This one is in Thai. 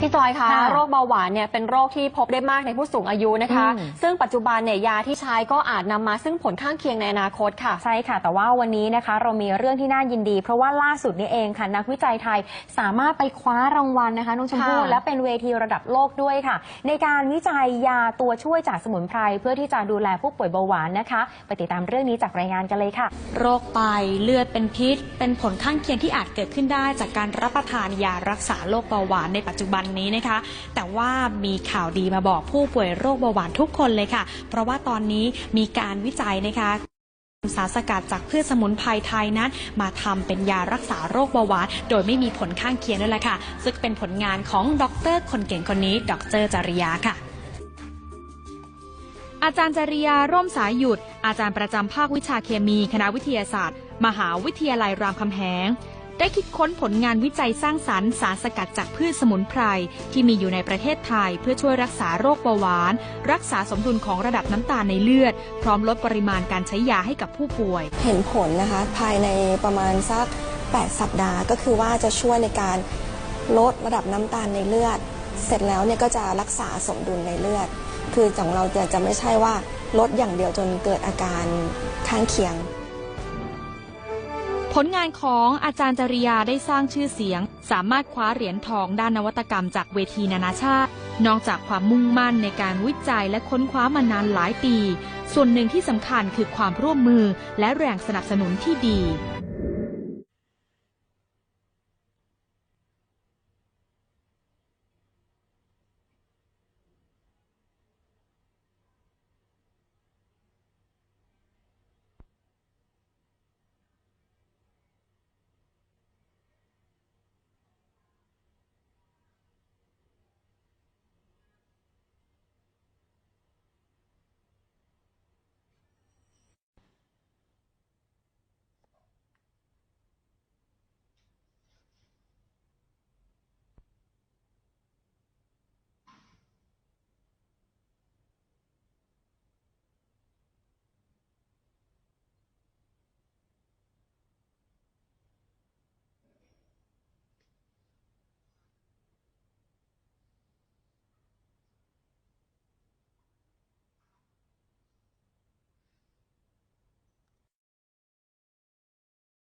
พี่จอยคะค่ะโรคเบาหวานเนี่ยเป็นโรคที่พบได้มากในผู้สูงอายุนะคะ อืม ซึ่งปัจจุบันเนี่ยยาที่ใช้ก็อาจนำมาซึ่งผลข้างเคียงในอนาคตค่ะ ใช่ค่ะ แต่ว่าวันนี้นะคะ เรามีเรื่องที่น่ายินดี เพราะว่าล่าสุดนี้เองค่ะ นักวิจัยไทยสามารถไปคว้ารางวัลนะคะน้องชมพู่ค่ะและเป็นเวทีระดับโลกด้วยค่ะ ในการวิจัยยาตัวช่วยจากสมุนไพรเพื่อที่จะดูแลผู้ป่วยเบาหวานนะคะ ไปติดตามเรื่องนี้จากรายงานกันเลยค่ะ โรคไตเลือดเป็นพิษ เป็นผลข้างเคียงที่อาจเกิดขึ้นได้จากการรับประทานยารักษาโรคเบาหวานในปัจจุบันนี้นะคะ แต่ว่ามีข่าวดีมาบอกผู้ป่วยโรคเบาหวานทุกคนเลยค่ะ เพราะว่าตอนนี้มีการวิจัยนะคะสารสกัดจากพืชสมุนไพรไทยนั้น มาทำเป็นยารักษาโรคเบาหวาน โดยไม่มีผลข้างเคียงนั่นแหละค่ะ ซึ่งเป็นผลงานของดร คนเก่งคนนี้ ดรจริยาค่ะ อาจารย์จริยาร่มสายหยุด อาจารย์ประจำภาควิชาเคมี คณะวิทยาศาสตร์ มหาวิทยาลัยรามคำแหง ได้คิดค้นผลงานวิจัยสร้างสรรค์สารสกัดจากพืชสมุนไพร ที่มีอยู่ในประเทศไทย เพื่อช่วยรักษาโรคเบาหวาน รักษาสมดุลของระดับน้ำตาลในเลือด พร้อมลดปริมาณการใช้ยาให้กับผู้ป่วย เห็นผลนะคะ ภายในประมาณสัก 8 สัปดาห์ ก็คือว่าจะช่วยในการลดระดับน้ำตาลในเลือด เสร็จแล้วเนี่ยก็จะรักษาสมดุลในเลือด คือของเราจะจะไม่ใช่ว่าลดอย่างเดียวจนเกิดอาการข้างเคียง ผลงานของอาจารย์จริยาได้สร้างชื่อเสียง สามารถคว้าเหรียญทองด้านนวัตกรรมจากเวทีนานาชาติ นอกจากความมุ่งมั่นในการวิจัยและค้นคว้ามานานหลายปี ส่วนหนึ่งที่สำคัญคือความร่วมมือและแรงสนับสนุนที่ดี